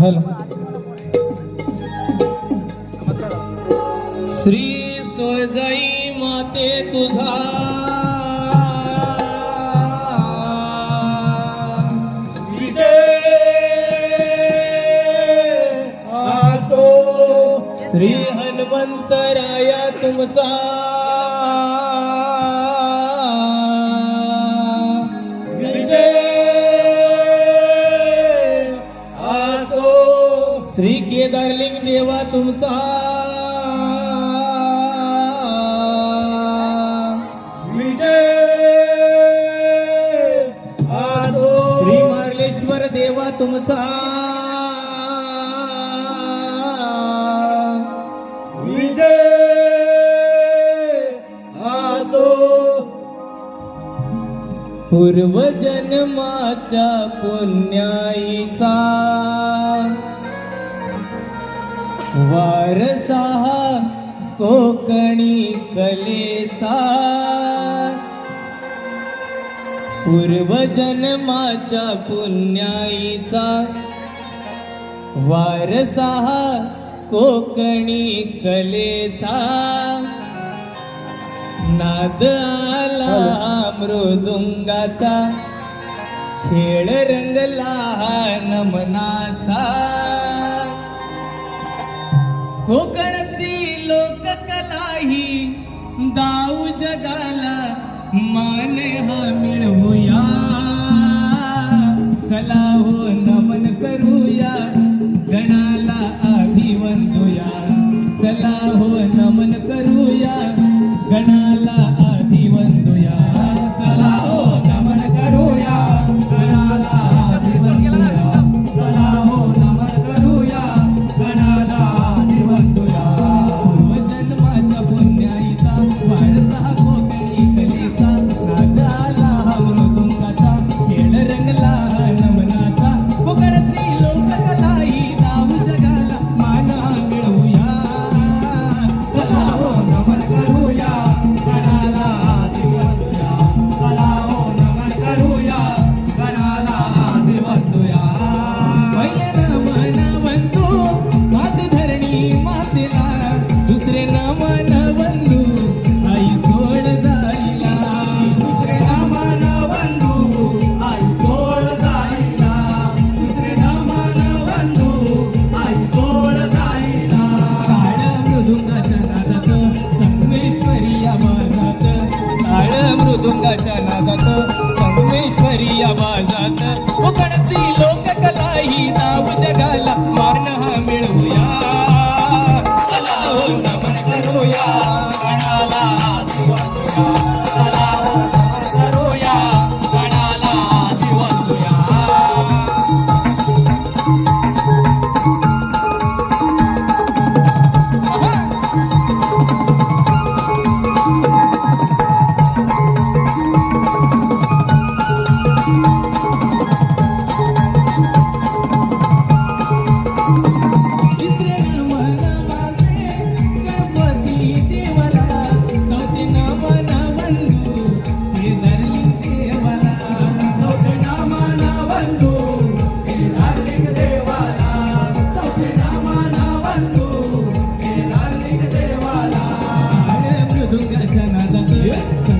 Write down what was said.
Hello. Shri सोयजाई माते तुझा। श्री हनुमंतराया तुमचा। देवा तुमचा. विजय श्री मार्लेश्वर देवा तुमचा. विजय आसो पूर्वजन्माच्या पुण्याईचा. वारसा कोकणी कलेचा. पूर्वजन्माच्या पुण्याईचा. वारसा कोकणी कलेचा. नाद आला मृदुंगाचा. खेळ रंगला नमनाचा. कोकणची लोककला ही दाऊ जगाला मान हमी. Thank you.